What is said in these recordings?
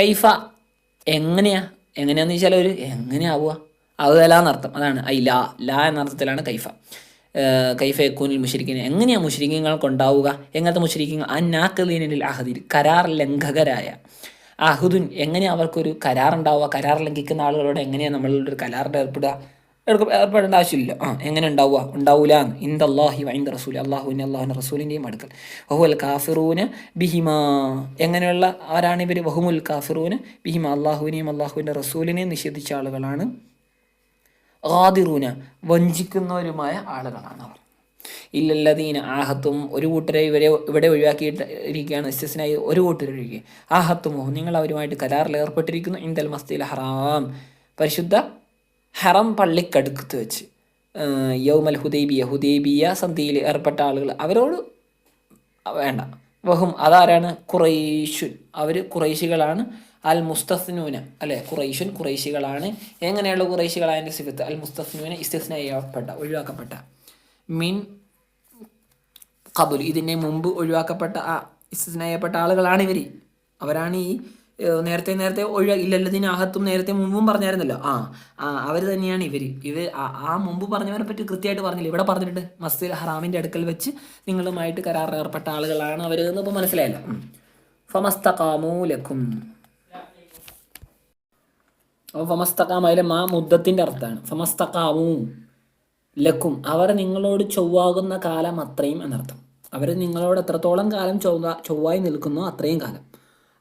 കൈഫ എങ്ങനെയാ? എങ്ങനെയാന്ന് വെച്ചാൽ ഒരു എങ്ങനെയാവുക? ആവുകയില്ല എന്നർത്ഥം അതാണ്. ഐ ലാ. ലാ എന്നർത്ഥത്തിലാണ് കൈഫ. കൈഫ യക്കൂനിൽ മുഷരിക്കിന് എങ്ങനെയാണ് മുഷരിക്കങ്ങൾക്ക് ഉണ്ടാവുക എങ്ങനത്തെ മുഷരിക്കങ്ങൾ അന്നാക്കലീനിൽ അഹദിൽ കരാർ ലംഘകരായ. അഹുദുൻ എങ്ങനെയാണ് അവർക്കൊരു കരാർ ഉണ്ടാവുക കരാർ ലംഘിക്കുന്ന ആളുകളോട് എങ്ങനെയാണ് ഒരു കരാറിൽ ഏർപ്പെടുക? ഏർക്ക- ഏർപ്പെടേണ്ട ആവശ്യമില്ല. ആ എങ്ങനെ ഉണ്ടാവുക? ഉണ്ടാവൂല ഇന്ത് അള്ളാഹി വൈന്ദ റസൂൽ അള്ളാഹുവിന്റെ അള്ളാഹുവിന്റെ റസൂലിന്റെയും അടുക്കൽ. വഹുൽ കാഫിറൂന് ബിഹിമ. എങ്ങനെയുള്ള ആരാണ് ഇവർ വഹുമുൽ കാഫിറൂന് ബിഹിമ. അള്ളാഹുവിനെയും അള്ളാഹുവിന്റെ റസൂലിനെയും നിഷേധിച്ച ആളുകളാണ്. ഖാദിറൂന വഞ്ചിക്കുന്നവരുമായ ആളുകളാണ് അവർ. ഇല്ലല്ലതീന ആഹത്തും ഒരു കൂട്ടരെ ഇവരെ ഇവിടെ ഒഴിവാക്കിയിട്ടിരിക്കുകയാണ് ഇസ്തിസ്നായി ഒരു കൂട്ടരെ ഒഴികെ. ആഹത്തുമോ നിങ്ങൾ അവരുമായിട്ട് കരാറിൽ ഏർപ്പെട്ടിരിക്കുന്നു. ഇന്ദൽ മസ്തിൽ ഹറാം. പരിശുദ്ധ ഹറം പള്ളിക്കടുക്കത്ത് വെച്ച് യൗമൽ ഹുദൈബിയ ഹുദൈബിയ സന്ധിയിൽ ഏർപ്പെട്ട ആളുകൾ അവരോട് വേണ്ട. വഹും അതാരാണ്? ഖുറൈഷുൻ അവർ കുറൈശികളാണ് അൽ മുസ്തഫ്നൂന അല്ലെ? കുറൈശുൻ കുറൈശികളാണ് എങ്ങനെയുള്ള കുറൈശികളായതിന്റെ സിഫത്ത്? അൽ മുസ്തഫ്നൂന ചെയ്യപ്പെട്ട ഒഴിവാക്കപ്പെട്ട. മീൻ കബുൽ ഇതിനെ മുമ്പ് ഒഴിവാക്കപ്പെട്ട ആ ചെയ്യപ്പെട്ട ആളുകളാണ് ഇവർ അവരാണ് ഈ നേരത്തെ നേരത്തെ ഒഴിവാ ഇല്ലല്ലതിനകത്തും നേരത്തെ മുമ്പും പറഞ്ഞായിരുന്നല്ലോ. ആ അവർ തന്നെയാണ് ഇവർ ഇവർ ആ- മുമ്പ് പറഞ്ഞവരെ പറ്റി കൃത്യമായിട്ട് പറഞ്ഞില്ല? ഇവിടെ പറഞ്ഞിട്ടുണ്ട്. മസ്ജിദ് ഹറാമിന്റെ അടുക്കൽ വെച്ച് നിങ്ങളുമായിട്ട് കരാർ ഏർപ്പെട്ട ആളുകളാണ് അവർ എന്ന് ഇപ്പോൾ മനസ്സിലായല്ലോ. ഫമസ്തകാമൂലക്കും ലക്കും അപ്പോൾ ഫമസ്തഖാം അതിലെ മാ മുദ്ദത്തിന്റെ അർത്ഥമാണ്. ഫമസ്തകാമൂ ലക്കും അവർ നിങ്ങളോട് ചൊവ്വാകുന്ന കാലം അത്രയും എന്നർത്ഥം. അവർ നിങ്ങളോട് എത്രത്തോളം കാലം ചൊവ്വ ചൊവ്വായി നിൽക്കുന്നോ അത്രയും കാലം.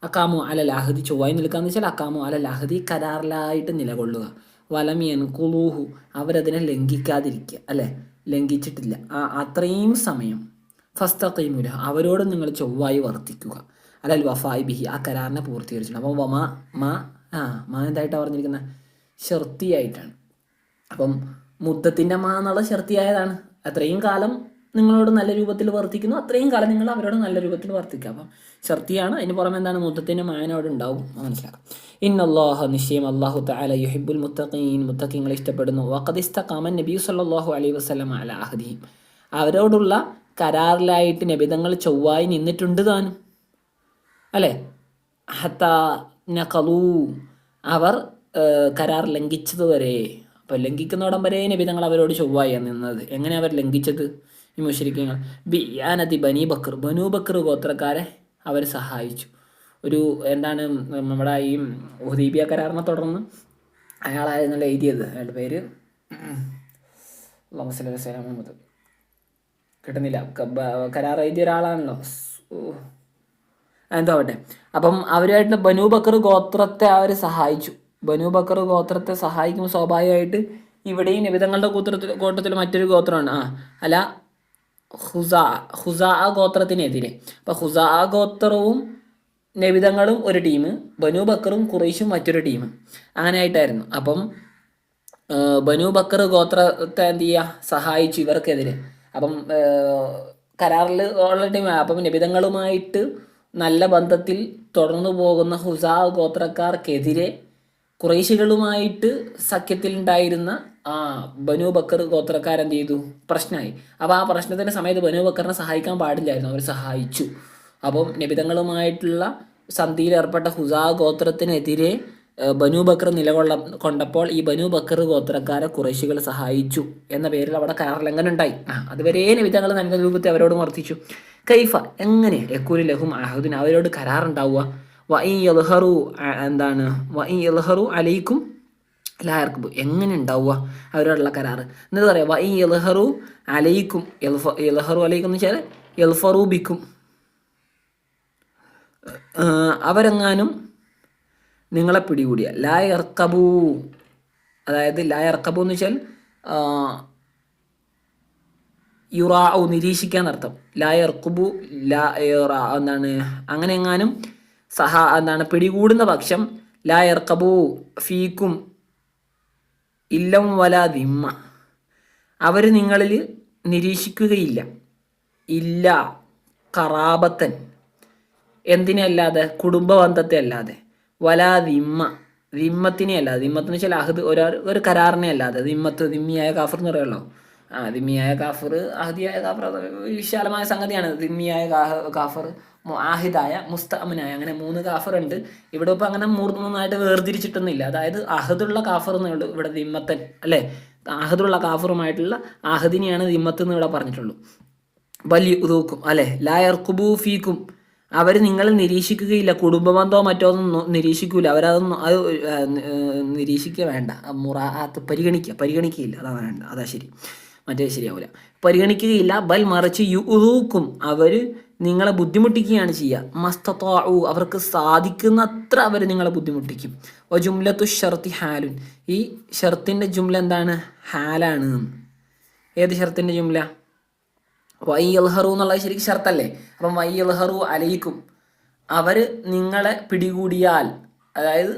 അക്കാമു അല ലാഹദി ചൊവ്വായി നിൽക്കുക എന്ന് വെച്ചാൽ അക്കാമു അല ലാഹദി കരാറിലായിട്ട് നിലകൊള്ളുക. വലമിയൻ കുളൂഹു അവരതിനെ ലംഘിക്കാതിരിക്കുക അല്ലേ? ലംഘിച്ചിട്ടില്ല. ആ അത്രയും സമയം. ഫസ്തീമുല അവരോട് നിങ്ങൾ ചൊവ്വായി വർത്തിക്കുക. അല്ലെങ്കിൽ വഫായി ബിഹി ആ കരാറിനെ പൂർത്തീകരിച്ചിട്ടുണ്ട്. അപ്പം വമാ മാ ആ മാ എന്തായിട്ടാണ് പറഞ്ഞിരിക്കുന്നത് ഷർത്തിയായിട്ടാണ്. അപ്പം മുദ്ദത്തിന്റെ മാ എന്നുള്ള ഷർത്തിയായതാണ്. അത്രയും കാലം നിങ്ങളോട് നല്ല രൂപത്തിൽ വർത്തിക്കുന്നു അത്രയും കാലം നിങ്ങൾ അവരോട് നല്ല രൂപത്തിൽ വർത്തിക്കുക. അപ്പം ശർത്തിയാണ് അതിന് പുറമെ എന്താണ് മുത്തത്തിന്റെ മായന അവിടെ ഉണ്ടാവും മനസ്സിലാക്കാം. ഇന്നല്ലാഹ നിശ്ചയം അള്ളാഹു താല യുഹിബുൽ മുത്തഖീൻ മുത്തഖീങ്ങളെ ഇഷ്ടപ്പെടുന്നു. വഖദിസ്തഖാമൻ നബി സല്ലല്ലാഹു അലൈ വസ്ലം അല അഹദിഹിം. അവരോടുള്ള കരാറിലായിട്ട് നബിതങ്ങൾ ചൊവ്വായി നിന്നിട്ടുണ്ട് താനും. അല്ലേ? ഹത്ത നഖലൂ. അവർ കരാർ കരാർ ലംഘിച്ചതുവരെ. അപ്പോൾ ലംഘിക്കുന്നോടം വരെ നബിതങ്ങൾ അവരോട് ചൊവ്വായി നിന്നത്. എങ്ങനെ അവർ ലംഘിച്ചത്? ഈ മുഷരിക്കങ്ങൾ ബനി ബക്കർ. ബനു ബക്കർ ഗോത്രക്കാരെ അവർ സഹായിച്ചു. ഒരു എന്താണ് നമ്മുടെ ഈ ഉദീപിയ കരാറിനെ തുടർന്ന് അയാളായിരുന്നല്ലോ എഴുതിയത്. അയാളുടെ പേര് മുഹമ്മദ്. കിട്ടുന്നില്ല. കരാർ എഴുതിയ ഒരാളാണല്ലോ. എന്തോ ആവട്ടെ. അപ്പം അവരുമായിട്ട് ബനു ബക്കർ ഗോത്രത്തെ അവർ സഹായിച്ചു. ബനു ബക്കർ ഗോത്രത്തെ സഹായിക്കുമ്പോൾ സ്വാഭാവികമായിട്ട് ഇവിടെയും നിബിതങ്ങളുടെ കൂത്രത്തിൽ കൂട്ടത്തിൽ മറ്റൊരു ഗോത്രമാണ്. ആ അല്ല ഹുസാ ഹുസാ ഗോത്രത്തിനെതിരെ. അപ്പം ഹുസാ ഗോത്രവും നബിതങ്ങളും ഒരു ടീം ബനു ബക്കറും കുറേശും മറ്റൊരു ടീം അങ്ങനെയായിട്ടായിരുന്നു. അപ്പം ബനു ബക്കർ ഗോത്രത്തെ എന്ത് ചെയ്യുക? സഹായിച്ചു ഇവർക്കെതിരെ. അപ്പം കരാറിൽ ഉള്ള ടീം അപ്പം നബിതങ്ങളുമായിട്ട് നല്ല ബന്ധത്തിൽ തുടർന്നു പോകുന്ന ഹുസാ ഗോത്രക്കാർക്കെതിരെ കുറേശികളുമായിട്ട് സഖ്യത്തിലുണ്ടായിരുന്ന ആ ബനു ബക്കർ ഗോത്രക്കാരെന്ത് ചെയ്തു? പ്രശ്നമായി. അപ്പോൾ ആ പ്രശ്നത്തിന്റെ സമയത്ത് ബനു ബക്കറിനെ സഹായിക്കാൻ പാടില്ലായിരുന്നു. അവർ സഹായിച്ചു. അപ്പം നിബിതങ്ങളുമായിട്ടുള്ള സന്ധിയിൽ ഏർപ്പെട്ട ഹുസാ ഗോത്രത്തിനെതിരെ ബനു ബക്കർ നിലകൊള്ള കൊണ്ടപ്പോൾ ഈ ബനു ബക്കർ ഗോത്രക്കാരെ കുറേശികൾ സഹായിച്ചു എന്ന പേരിൽ അവിടെ കരാർ ലംഘനം ഉണ്ടായി ആ അതുവരെ നിബിതങ്ങൾ നൽകുന്ന രൂപത്തിൽ അവരോട് വർദ്ധിച്ചു കൈഫ എങ്ങനെ? യക്കൂലി ലഹും അഹുദിന് അവരോട് കരാറുണ്ടാവുക? വൈ എന്താണ് വൈ യൽഹറു അലൈക്കും ലായർക്കുബ്. എങ്ങനെ ഉണ്ടാവുക? അവരോടുള്ള കരാർ എന്നിട്ട് പറയാം? വൈ യൽഹറു അലൈക്കും യൽഹറു അലൈക്കും എന്ന് വെച്ചാൽ എൽഫറൂബിക്കും അവരെങ്ങാനും നിങ്ങളെ പിടികൂടിയ ലായർക്കബു അതായത് ലായർക്കബു എന്ന് വെച്ചാൽ യുറാഉ നിരീക്ഷിക്കാൻ അർത്ഥം. ലായർക്കുബു ലാ യുറാ എന്താണ് അങ്ങനെ എങ്ങാനും സഹ എന്താണ് പിടികൂടുന്ന പക്ഷം ലായർക്കബു ഫീക്കും ഇല്ലം വല ദിമ്മ. അവർ നിങ്ങളിൽ നിരീക്ഷിക്കുകയില്ല. ഇല്ല കറാബത്തൻ. എന്തിനല്ലാതെ കുടുംബബന്ധത്തെ അല്ലാതെ. വലാ ദിമ്മ. ദിമ്മത്തിനെ അല്ലാതെ ദിമ്മത്തിന് വെച്ചാൽ അഹദ് ഒരാൾ ഒരു കരാറിനെ അല്ലാതെ ദിമ്മത്ത് ദിമ്മിയായ കാഫർ എന്ന് പറയുമല്ലോ ആ ദിമ്മിയായ കാഫർ അഹദിയായ കാഫർ വിശാലമായ സംഗതിയാണ്. ദിമ്മിയായ കാഫർ. ആഹിദായ മുസ്തഅമിനായ അങ്ങനെ മൂന്ന് കാഫർ ഉണ്ട് ഇവിടെ ഇപ്പോൾ അങ്ങനെ മൂന്ന് മൂന്നായിട്ട് വേർതിരിച്ചിട്ടൊന്നുമില്ല. അതായത് അഹദുള്ള കാഫർ എന്നേ ഇവിടെ ദിമ്മത്തൻ അല്ലേ? അഹദുള്ള കാഫറുമായിട്ടുള്ള അഹദിനെയാണ് ദിമ്മത്ത് എന്ന് ഇവിടെ പറഞ്ഞിട്ടുള്ളൂ. വലിയ ഉദൂക്കും അല്ലെ? ലായർ ഫീക്കും. അവർ നിങ്ങൾ നിരീക്ഷിക്കുകയില്ല. കുടുംബബന്ധമോ മറ്റോ ഒന്നും നിരീക്ഷിക്കൂല. അവരതൊന്നും അത് നിരീക്ഷിക്കുക വേണ്ട. മുറാത്ത് പരിഗണിക്കുക പരിഗണിക്കുകയില്ല അതാണ് വേണ്ട. അതാ ശരി. മറ്റേ ശരിയാവില്ല പരിഗണിക്കുകയില്ല. ബൽ മറിച്ച് യുദൂക്കും അവർ നിങ്ങളെ ബുദ്ധിമുട്ടിക്കുകയാണ് ചെയ്യുക. മസ്തത്തു അവർക്ക് സാധിക്കുന്നത്ര അവർ നിങ്ങളെ ബുദ്ധിമുട്ടിക്കും. ഒ ജുംലത്തു ഷർത്തി ഹാലുൻ. ഈ ഷർത്തിന്റെ ജുംല എന്താണ്? ഹാലാണ്. ഏത് ഷർത്തിന്റെ ജുംല? വൈ എൽഹറു എന്നുള്ളത് ശരിക്കും ഷർത്തല്ലേ? അപ്പം വൈ എൽഹറു അലയിക്കും അവർ നിങ്ങളെ പിടികൂടിയാൽ അതായത്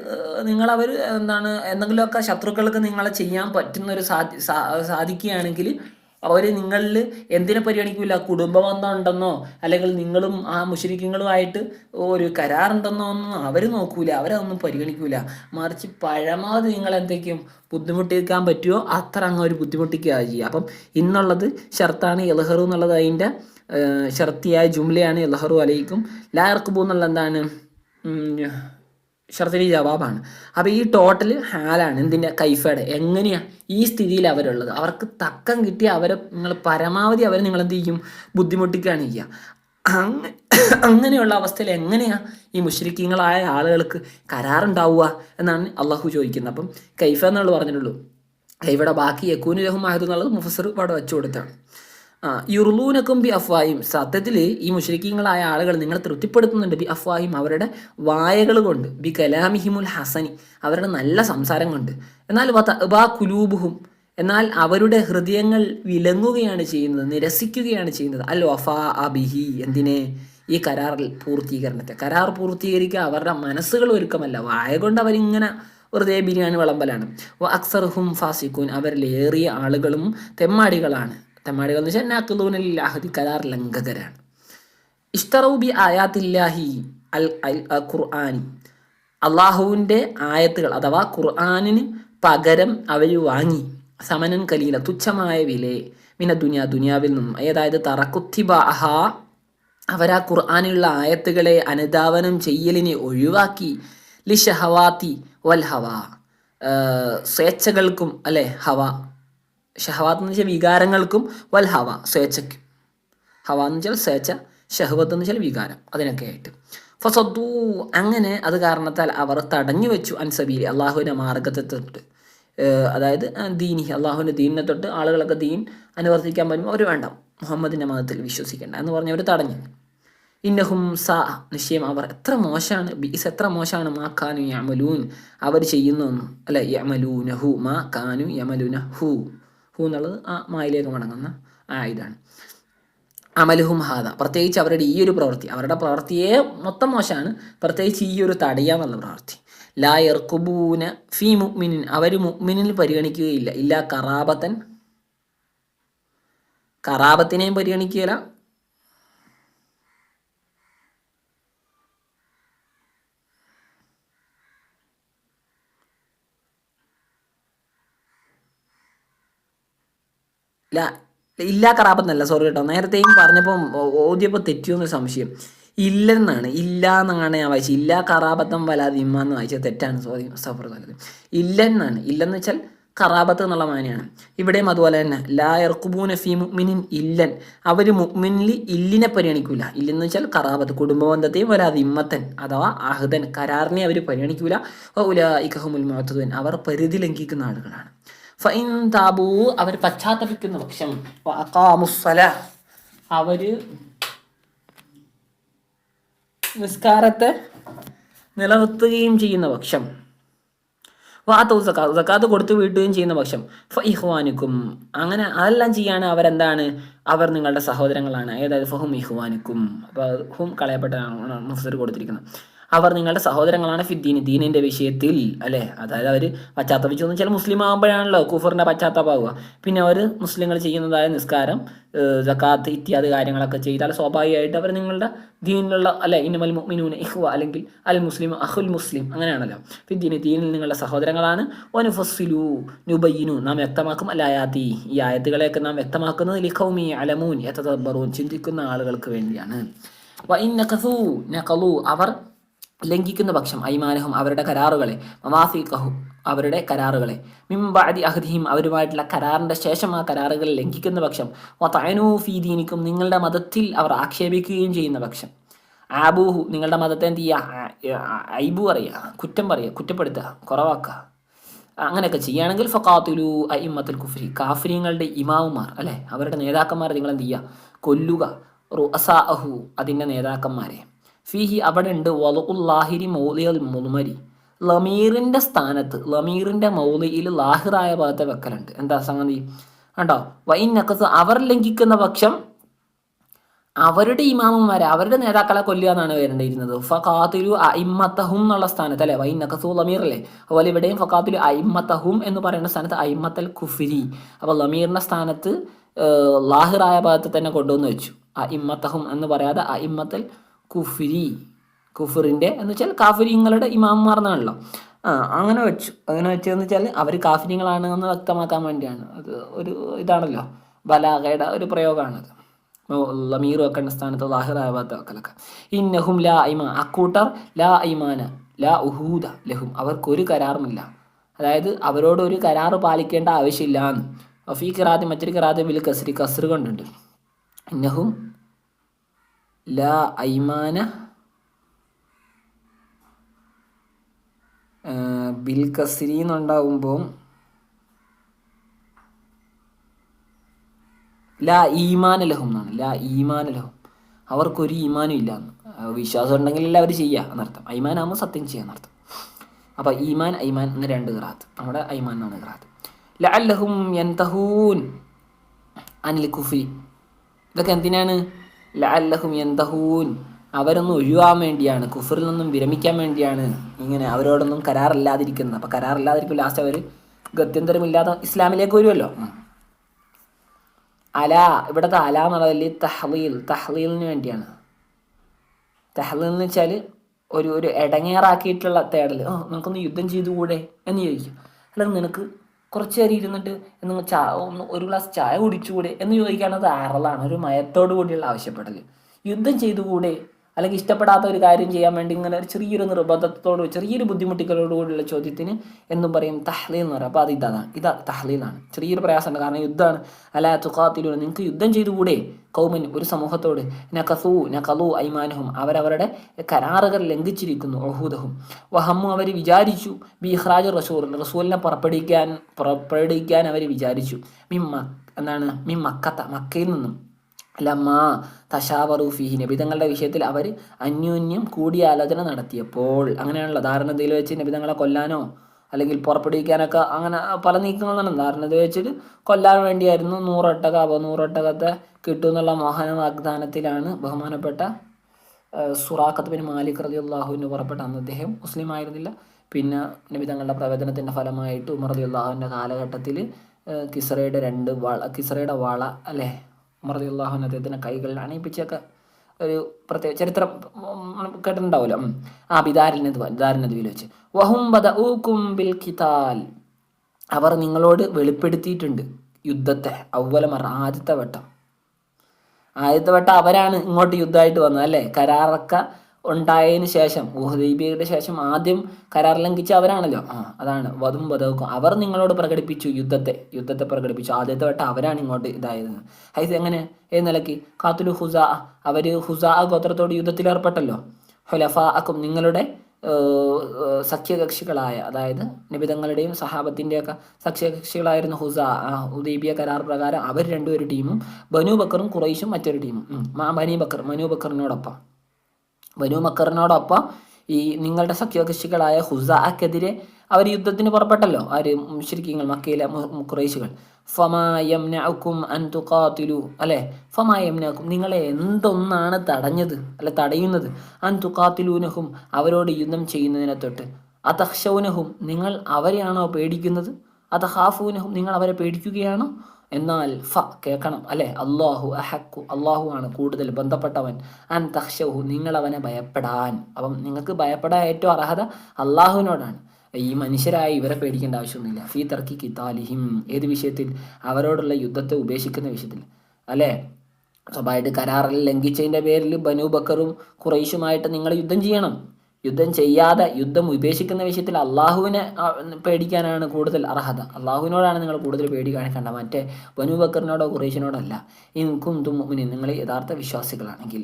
നിങ്ങളവർ എന്താണ് എന്തെങ്കിലുമൊക്കെ ശത്രുക്കൾക്ക് നിങ്ങളെ ചെയ്യാൻ പറ്റുന്ന ഒരു സാധി സാധിക്കുകയാണെങ്കിൽ അവർ നിങ്ങളിൽ എന്തിനെ പരിഗണിക്കില്ല കുടുംബബന്ധം ഉണ്ടെന്നോ? അല്ലെങ്കിൽ നിങ്ങളും ആ മുഷരിക്കങ്ങളുമായിട്ട് ഒരു കരാറുണ്ടെന്നോ ഒന്നും അവർ നോക്കൂല. അവരതൊന്നും പരിഗണിക്കൂല. മറിച്ച് പഴമാവധി നിങ്ങൾ എന്തൊക്കെയും ബുദ്ധിമുട്ടിക്കാൻ പറ്റുമോ അത്ര അങ്ങ് ഒരു ബുദ്ധിമുട്ടിക്കുക ചെയ്യുക അപ്പം ഇന്നുള്ളത് ഷർത്താണ് എലഹറു എന്നുള്ളത് അതിന്റെ ഷർത്തിയായ ജുംലയാണ് എലഹറു അലയിക്കും ലാർക്കുബു എന്നുള്ള എന്താണ്? ഷർത്തിന് ജവാബാണ്. അപ്പോൾ ഈ ടോട്ടൽ ഹാലാണ് എന്തിന്റെ കൈഫയുടെ? എങ്ങനെയാണ് ഈ സ്ഥിതിയിൽ അവരുള്ളത്? അവർക്ക് തക്കം കിട്ടി അവരെ നിങ്ങൾ പരമാവധി അവരെ നിങ്ങൾ എന്ത് ചെയ്യും? ബുദ്ധിമുട്ടിക്കുകയാണ് ചെയ്യുക. അങ്ങ അങ്ങനെയുള്ള അവസ്ഥയിൽ എങ്ങനെയാണ് ഈ മുഷരിക്കങ്ങളായ ആളുകൾക്ക് കരാറുണ്ടാവുക എന്നാണ് അള്ളാഹു ചോദിക്കുന്നത്. അപ്പം കൈഫ എന്നുള്ളത് പറഞ്ഞിട്ടുള്ളൂ. കൈഫയുടെ ബാക്കി യക്കൂന് ആയത് എന്നുള്ളത് മുഫസർ ഇവിടെ വെച്ചു കൊടുത്താണ്. യുർലൂനക്കും ബി അഫ്വായും. സത്യത്തിൽ ഈ മുഷരിക്കീങ്ങളായ ആളുകൾ നിങ്ങളെ തൃപ്തിപ്പെടുത്തുന്നുണ്ട് ബി അഫ്വായും അവരുടെ വായകൾ കൊണ്ട് ബി കലാമിഹിമുൽ ഹസനി അവരുടെ നല്ല സംസാരം കൊണ്ട്. എന്നാൽ ബാ കുലൂബുഹും എന്നാൽ അവരുടെ ഹൃദയങ്ങൾ വിലങ്ങുകയാണ് ചെയ്യുന്നത് നിരസിക്കുകയാണ് ചെയ്യുന്നത്. അൽ വഫാ അബിഹി എന്തിനെ? ഈ കരാറിൽ പൂർത്തീകരണത്തെ. കരാർ പൂർത്തീകരിക്കുക അവരുടെ മനസ്സുകൾ ഒരുക്കമല്ല. വായ കൊണ്ട് അവരിങ്ങനെ വെറുതെ ബിരിയാണി വിളമ്പലാണ്. അക്സർഹും ഫാസിഖുൻ അവരിലേറിയ ആളുകളും തെമ്മാടികളാണ്. തെമ്മാടികൾ എന്ന് വെച്ചാൽ അഹദി കരാർ ലംഘകരാണ് ഇഷ്ടറൂബി ആയാത്തില്ലാഹി അൽ അൽ ഖുർആാനി അള്ളാഹുവിന്റെ ആയത്തുകൾ അഥവാ ഖുർആാനിന് പകരം അവർ വാങ്ങി. സമനൻ കലീല തുച്ഛമായ വിലയെ മിന ദുനിയ ദുനിയാവിൽ നിന്നും. അതായത് തറക്കുത്തിബാഹ അവരാ ഖുർആാനിലുള്ള ആയത്തുകളെ അനുധാവനം ചെയ്യലിനെ ഒഴിവാക്കി. ലിഷ ഹവാത്തി വൽ ഹവ. സ്വേച്ഛകൾക്കും അല്ലെ ഹവ. ഷഹവാത്ത് എന്ന് വെച്ചാൽ വികാരങ്ങൾക്കും വൽ ഹവ സ്വേച്ഛയ്ക്കും. ഹവ എന്ന് വെച്ചാൽ സ്വേച്ഛ ഷഹവത്ത് എന്ന് വെച്ചാൽ വികാരം അതിനൊക്കെ ആയിട്ട്. ഫസദ്ദു അങ്ങനെ അത് കാരണത്താൽ അവർ തടഞ്ഞു വെച്ചു അൻസബീലി അള്ളാഹുവിന്റെ മാർഗത്തെ തൊട്ട്. അതായത് ദീനി അള്ളാഹുവിന്റെ ദീനിനെ തൊട്ട് ആളുകളൊക്കെ ദീൻ അനുവർത്തിക്കാൻ പറ്റുമ്പോൾ അവർ വേണ്ട മുഹമ്മദിന്റെ മതത്തിൽ വിശ്വസിക്കേണ്ട എന്ന് പറഞ്ഞ് അവർ തടഞ്ഞു. ഇന്നഹും സ നിശ്ചയം അവർ എത്ര മോശമാണ് ബീസ് എത്ര മോശമാണ് മാ കാനു യമലൂൻ അവർ ചെയ്യുന്നു അല്ല യമലൂനഹു മാ കാനു യമലൂന ഹു എന്നുള്ളത് ആ മായിലേക്ക് മടങ്ങുന്ന ആ ഇതാണ്. അമലുഹും ഹാദ. പ്രത്യേകിച്ച് അവരുടെ ഈ ഒരു പ്രവൃത്തി അവരുടെ പ്രവൃത്തിയെ മൊത്തം മോശമാണ്. പ്രത്യേകിച്ച് ഈ ഒരു തടയാന്നുള്ള പ്രവൃത്തി. ലാ എർക്കുബൂന ഫി മുഅ്മിനിൻ. അവർ മുഅ്മിനിൽ പരിഗണിക്കുകയില്ല. ഇല്ല കറാബത്തൻ. കറാബത്തിനെയും പരിഗണിക്കുകയില്ല. ഇല്ല കറാബെന്നല്ല സോറി കേട്ടോ. നേരത്തെയും പറഞ്ഞപ്പോൾ ഓദ്യപ്പോൾ തെറ്റിയോന്ന് സംശയം. ഇല്ലെന്നാണ്. ഇല്ല എന്നാണ് ഞാൻ വായിച്ചത്. ഇല്ല കറാബത്തം വലാതിമ്മ എന്ന് വായിച്ചത് തെറ്റാണ്. സോറി സഫർ നല്ലത് ഇല്ലെന്നാണ്. ഇല്ലെന്ന് വെച്ചാൽ കറാബത്ത് എന്നുള്ള മാനയാണ്. ഇവിടെയും അതുപോലെ തന്നെ ലാ എർക്കുബൂന ഫി മുക്മിനിൻ ഇല്ലൻ. അവർ മുക്മിനിൽ ഇല്ലിനെ പരിഗണിക്കൂല. ഇല്ലെന്ന് വെച്ചാൽ കറാബത്ത് കുടുംബബന്ധത്തെയും വരാതെ ഇമ്മത്തൻ അഥവാ അഹ്ദൻ കരാറിനെ അവർ പരിഗണിക്കൂല. ഉല ഇക്കഹമുൽ മഹത്തുവൻ അവർ പരിധി ലംഘിക്കുന്ന ആളുകളാണ്. ഫൈൻ അവർ പശ്ചാത്തപിക്കുന്ന പക്ഷം അവർ നിസ്കാരത്തെ നിലനിർത്തുകയും ചെയ്യുന്ന പക്ഷം. വാത്തൗ സക്കാത്ത് സക്കാത്ത് കൊടുത്തു വീട്ടുകയും ചെയ്യുന്ന പക്ഷം. ഇഹ്വാനിക്കും. അങ്ങനെ അതെല്ലാം ചെയ്യാണ് അവരെന്താണ്? അവർ നിങ്ങളുടെ സഹോദരങ്ങളാണ്. അതായത് ഫഹും ഇഹ്വാനിക്കും. അപ്പോൾ ഹും കളയപ്പെട്ടതാണ് മുഫ്സർ കൊടുത്തിരിക്കുന്നത്. അവർ നിങ്ങളുടെ സഹോദരങ്ങളാണ് ഫിദ്ദീൻ ദീനിന്റെ വിഷയത്തിൽ അല്ലേ? അതായത് അവർ പശ്ചാത്തപിച്ചു എന്ന് വെച്ചാൽ മുസ്ലിം ആകുമ്പോഴാണല്ലോ കുഫറിന്റെ പശ്ചാത്തപാവുക. പിന്നെ അവർ മുസ്ലിങ്ങൾ ചെയ്യുന്നതായ നിസ്കാരം ജക്കാത്ത് ഇത്യാദി കാര്യങ്ങളൊക്കെ ചെയ്താൽ സ്വാഭാവികമായിട്ട് അവർ നിങ്ങളുടെ ദീനിലുള്ള അല്ലെ ഇന്നമൽ മുഅ്മിനൂന ഇഹ്വ അല്ലെങ്കിൽ അൽ മുസ്ലിം അഹുൽ മുസ്ലിം അങ്ങനെയാണല്ലോ. ഫിദ്ദീൻ ദീനിൽ നിങ്ങളുടെ സഹോദരങ്ങളാണ്. ഒനുഫസിലു നുബയ്യനു നാം വ്യക്തമാക്കും അല്ലായാത്തി ഈ ആയത്തുകളെയൊക്കെ നാം വ്യക്തമാക്കുന്നത് ലിഖൗമി അലമൂൻ എത്ര ചിന്തിക്കുന്ന ആളുകൾക്ക് വേണ്ടിയാണ്. അവർ ലംഘിക്കുന്ന പക്ഷം ഐമാനഹും അവരുടെ കരാറുകളെ മവാസിഖഹും അവരുടെ കരാറുകളെ. മിംബാദി അഹദിഹിം അവരുമായിട്ടുള്ള കരാറിന്റെ ശേഷം ആ കരാറുകൾ ലംഘിക്കുന്ന പക്ഷം വതഅനൂ ഫീ ദീനിക്കും നിങ്ങളുടെ മതത്തിൽ അവർ ആക്ഷേപിക്കുകയും ചെയ്യുന്ന പക്ഷം. ആബൂഹു നിങ്ങളുടെ മതത്തെ എന്ത് ചെയ്യുക? ഐബു പറയുക കുറ്റം പറയുക കുറ്റപ്പെടുത്തുക കുറവാക്കുക. അങ്ങനെയൊക്കെ ചെയ്യുകയാണെങ്കിൽ ഫക്കാത്തുലു അയിമ്മത്തുൽ കുഫ്രി കാഫര്യങ്ങളുടെ ഇമാവുമാർ അല്ലെ? അവരുടെ നേതാക്കന്മാരെ നിങ്ങൾ എന്ത് ചെയ്യുക? കൊല്ലുക. റുഅസാഅഹു അതിന്റെ നേതാക്കന്മാരെ. ഫീഹി അവിടെ ഉണ്ട് വലുല്ലാഹിരി മൗലിയൽ മുൽമരി ലമീറിന്റെ സ്ഥാനത്ത് ലമീറിന്റെ മൗലിയിൽ ലാഹിറായ ഭാഗത്തെ വെക്കലുണ്ട്. എന്താ സംഗതി? കണ്ടോ? വൈനക്കത്ത് അവർ ലംഘിക്കുന്ന പക്ഷം അവരുടെ ഇമാമന്മാരെ അവരുടെ നേതാക്കളെ കൊല്ലുക എന്നാണ് വരേണ്ടിയിരുന്നത്. ഫഖാത്തിലു അയിമ്മത്തഹും എന്നുള്ള സ്ഥാനത്ത് അല്ലെ? വൈ നക്കസു ലമീർ അല്ലേ അതുപോലെ ഇവിടെയും ഫഖാത്തിലു അയിമ്മത്തഹും എന്ന് പറയുന്ന സ്ഥാനത്ത് അയിമ്മത്തൽ കുഫിരി. അപ്പോൾ ലമീറിന്റെ സ്ഥാനത്ത് ലാഹിറായ ഭാഗത്ത് തന്നെ കൊണ്ടുവന്ന് വെച്ചു. അയിമ്മത്തഹും എന്ന് പറയാതെ അയിമ്മത്തൽ കുഫിരി കുഫറിന്റെ എന്ന് വെച്ചാൽ കാഫിരിങ്ങളുടെ ഇമാമന്മാർ എന്നാണല്ലോ ആ അങ്ങനെ വെച്ചു. അങ്ങനെ വെച്ചതെന്ന് വെച്ചാൽ അവർ കാഫിരിങ്ങളാണ് എന്ന് വ്യക്തമാക്കാൻ വേണ്ടിയാണ്. അത് ഒരു ഇതാണല്ലോ. ബലാഗയുടെ ഒരു പ്രയോഗമാണത്. ലമീർ വെക്കേണ്ട സ്ഥാനത്ത് ലാഹിറാബാദ് വെക്കലൊക്കെ. ഇന്നഹും ലാ ഐമ അക്കൂട്ടർ ലാ ഐമാന ലാ ഉഹൂദ ലഹും. അവർക്കൊരു കരാറുമില്ല. അതായത് അവരോട് ഒരു കരാർ പാലിക്കേണ്ട ആവശ്യമില്ല എന്ന് ഫീ കിറാദ് മറ്റൊരു കിറാദ് ബിൽ കസ്രി കസ്റ് കൊണ്ടുണ്ട്. ഇന്നഹും ലാ ഐമാന ബിൽ കസിരി എന്നുണ്ടാവുമ്പോൾ ലാ ഈമാന ലഹും എന്നാണ്. ലാ ഈമാന ലഹും. അവർക്കൊരു ഈമാനും ഇല്ല. എന്ന് വിശ്വാസം ഉണ്ടെങ്കിൽ അവർ ചെയ്യുക എന്നർത്ഥം. ഐമാനാകുമ്പോൾ സത്യം ചെയ്യുക എന്നർത്ഥം. അപ്പോൾ ഈമാൻ ഐമാൻ എന്ന രണ്ട് ഗ്രാത്ത് നമ്മുടെ ഐമാൻ എന്നാണ് ഗ്രാത്ത് ലഅല്ലഹും യൻതഹൂൻ അനിൽ കുഫി ഇതൊക്കെ എന്തിനാണ്? ലഅല്ലഹും യന്തഹൂൻ. അവരൊന്നും ഒഴിവാൻ വേണ്ടിയാണ് കുഫറിൽ നിന്നും വിരമിക്കാൻ വേണ്ടിയാണ് ഇങ്ങനെ അവരോടൊന്നും കരാറില്ലാതിരിക്കുന്നത്. അപ്പോൾ കരാറില്ലാതിരിക്കും ലാസ്റ്റ് അവർ ഗത്യന്തരമില്ലാതെ ഇസ്ലാമിലേക്ക് വരുമല്ലോ അല ഇവിടുത്തെ അല എന്നുള്ളതിൽ തഹ്ലീൽ തഹ്ലീലിന് വേണ്ടിയാണ്. തഹ്ലീൽ എന്ന് വെച്ചാൽ ഒരു ഒരു ഇടങ്ങേറാക്കിയിട്ടുള്ള തേടൽ ഓ നിനക്കൊന്ന് യുദ്ധം ചെയ്തുകൂടെ എന്ന് ചോദിക്കും. അല്ലെങ്കിൽ നിനക്ക് കുറച്ച് നേരം ഇരുന്നിട്ട് എന്ന് ചാ ഒന്ന് ഒരു ഗ്ലാസ് ചായ കുടിച്ചുകൂടെ എന്ന് ചോദിക്കാനത് അറലാണ് ഒരു മയത്തോടു കൂടിയുള്ള ആവശ്യപ്പെടൽ യുദ്ധം ചെയ്തുകൂടെ അല്ലെങ്കിൽ ഇഷ്ടപ്പെടാത്ത ഒരു കാര്യം ചെയ്യാൻ വേണ്ടി ഇങ്ങനെ ഒരു ചെറിയൊരു നിർബന്ധത്തോട് ചെറിയൊരു ബുദ്ധിമുട്ടികളോട് കൂടിയുള്ള ചോദ്യത്തിന് എന്നും പറയും തഹ്ലീൽ എന്ന് പറയും. അപ്പോൾ അത് ഇതാണ്. ഇതാ തഹ്ലീലാണ്. ചെറിയൊരു പ്രയാസമുണ്ട്. കാരണം യുദ്ധമാണ്. അല്ല തുക്കാത്തിലൂടെ നിങ്ങൾക്ക് യുദ്ധം ചെയ്തുകൂടെ? കൗമൻ ഒരു സമൂഹത്തോട്. നഖസു നഖലു ഐമാനഹും. അവരവരുടെ കരാറുകൾ ലംഘിച്ചിരിക്കുന്നു ഒഹൂദഹും വഹമ്മു അവർ വിചാരിച്ചു. ബി ഇഹ്റാജ് റസൂൽ. റസൂലിനെ പുറപ്പെടുവിക്കാൻ പുറപ്പെടുവിക്കാൻ അവർ വിചാരിച്ചു. മിം മ എന്താണ്? മിം മക്കത്ത മക്കയിൽ നിന്നും. ലമ്മ തശാവറു ഫിഹി. നബിതങ്ങളുടെ വിഷയത്തിൽ അവർ അന്യോന്യം കൂടിയാലോചന നടത്തിയപ്പോൾ അങ്ങനെയാണല്ലോ. ധാരണതയിൽ വെച്ച് നബിതങ്ങളെ കൊല്ലാനോ അല്ലെങ്കിൽ പുറപ്പെടുവിക്കാനൊക്കെ അങ്ങനെ പല നീക്കങ്ങളാണ് ധാരണത വെച്ചിട്ട് കൊല്ലാൻ വേണ്ടിയായിരുന്നു നൂറൊട്ടക കിട്ടും എന്നുള്ള മോഹന വാഗ്ദാനത്തിലാണ് ബഹുമാനപ്പെട്ട സുറാഖത്ത് പിന്നെ മാലിക് റതി അള്ളാഹുവിന് പുറപ്പെട്ട അന്ന് അദ്ദേഹം മുസ്ലിം ആയിരുന്നില്ല. പിന്നെ നബിതങ്ങളുടെ പ്രവചനത്തിന്റെ ഫലമായിട്ട് ഉമർ റതി അള്ളാഹുവിന്റെ കാലഘട്ടത്തിൽ കിസറയുടെ രണ്ട് വള കിസറയുടെ വള അല്ലേ? റലി അള്ളാഹുവിന് അദ്ദേഹത്തിന്റെ കൈകളിൽ അണിയിപ്പിച്ചൊക്കെ ഒരു പ്രത്യേക ചരിത്രം കേട്ടിട്ടുണ്ടാവുമല്ലോ. ആ ബിദാരിൽ ദാരിനദ്വിയിൽ വെച്ച്. വഹും ബദഊക്കും ബിൽ ഖിതാൽ. അവർ നിങ്ങളോട് വെളിപ്പെടുത്തിയിട്ടുണ്ട് യുദ്ധത്തെ ഔവലമർ ആദ്യത്തെ വട്ടം. ആദ്യത്തെ വട്ടം അവരാണ് ഇങ്ങോട്ട് യുദ്ധമായിട്ട് വന്നത് അല്ലേ? കരാറൊക്കെ ഉണ്ടായതിന് ശേഷം ഉഹദീബിയയുടെ ശേഷം ആദ്യം കരാർ ലംഘിച്ച അവരാണല്ലോ. ആ അതാണ്. വധും വധവും അവർ നിങ്ങളോട് പ്രകടിപ്പിച്ചു യുദ്ധത്തെ. യുദ്ധത്തെ പ്രകടിപ്പിച്ചു. ആദ്യത്തെ വട്ടം അവരാണ് ഇങ്ങോട്ട് ഇതായത്. ഹൈസ് എങ്ങനെ? ഏത് നിലയ്ക്ക്? കാത്തുലു ഹുസാ. അവർ ഹുസാ ഗോത്രത്തോട് യുദ്ധത്തിൽ ഏർപ്പെട്ടല്ലോ. ഹുലഫ അക്കും നിങ്ങളുടെ സഖ്യകക്ഷികളായ അതായത് നിബിതങ്ങളുടെയും സഹാബത്തിന്റെയൊക്കെ സഖ്യകക്ഷികളായിരുന്ന ഹുസ ഉദീബിയ കരാർ പ്രകാരം അവർ രണ്ടുപേരും ടീമും ബനു ബക്കറും കുറേശും മറ്റൊരു ടീമും. മാ- ബനി ബക്കർ മനു ബക്കറിനോടൊപ്പം. ബനു മക്കറിനോടൊപ്പം ഈ നിങ്ങളുടെ സഖ്യകക്ഷികളായ ഹുസാക്കെതിരെ അവർ യുദ്ധത്തിന് പുറപ്പെട്ടല്ലോ? ആര്? ശരിക്കും മക്കയിലെ മുക്രൈശുകൾ ഫമായം അൻ തുഖാതിലു അല്ലെ? ഫമായം നിങ്ങളെ എന്തൊന്നാണ് തടഞ്ഞത്? അല്ലെ തടയുന്നത്? അൻ തുഖാതിലൂനഹും അവരോട് യുദ്ധം ചെയ്യുന്നതിനെ തൊട്ട്. അതഹ്ഷൗനഹും നിങ്ങൾ അവരെയാണോ പേടിക്കുന്നത്? അതഹാഫൂനഹും നിങ്ങൾ അവരെ പേടിക്കുകയാണോ? എന്നാൽ ഫ കേൾക്കണം അല്ലെ? അള്ളാഹു അഹക്കു അള്ളാഹു ആണ് കൂടുതൽ ബന്ധപ്പെട്ടവൻ. അൻ തഹ്ഷഹു നിങ്ങളവനെ ഭയപ്പെടാൻ. അപ്പം നിങ്ങൾക്ക് ഭയപ്പെടാൻ ഏറ്റവും അർഹത അള്ളാഹുവിനോടാണ് ഈ മനുഷ്യരായ ഇവരെ പേടിക്കേണ്ട ആവശ്യമൊന്നുമില്ല. ഫീ തർക്കി കിതാലിഹിം ഏത് വിഷയത്തിൽ? അവരോടുള്ള യുദ്ധത്തെ ഉപേക്ഷിക്കുന്ന വിഷയത്തിൽ അല്ലേ? സ്വഭാവമായിട്ട് കരാറിൽ ലംഘിച്ചതിന്റെ പേരിൽ ബനു ബക്കറും ഖുറൈഷുമായിട്ട് നിങ്ങൾ യുദ്ധം ചെയ്യണം. യുദ്ധം ചെയ്യാതെ യുദ്ധം ഉപേക്ഷിക്കുന്ന വിഷയത്തിൽ അള്ളാഹുവിനെ പേടിക്കാനാണ് കൂടുതൽ അർഹത. അള്ളാഹുവിനോടാണ് നിങ്ങൾ കൂടുതൽ പേടി കാണിക്കേണ്ട. മറ്റേ ബനു ബക്കറിനോടോ ഖുറൈഷിനോടോ അല്ല ഇൻകും തുമ്മിനി നിങ്ങൾ യഥാർത്ഥ വിശ്വാസികളാണെങ്കിൽ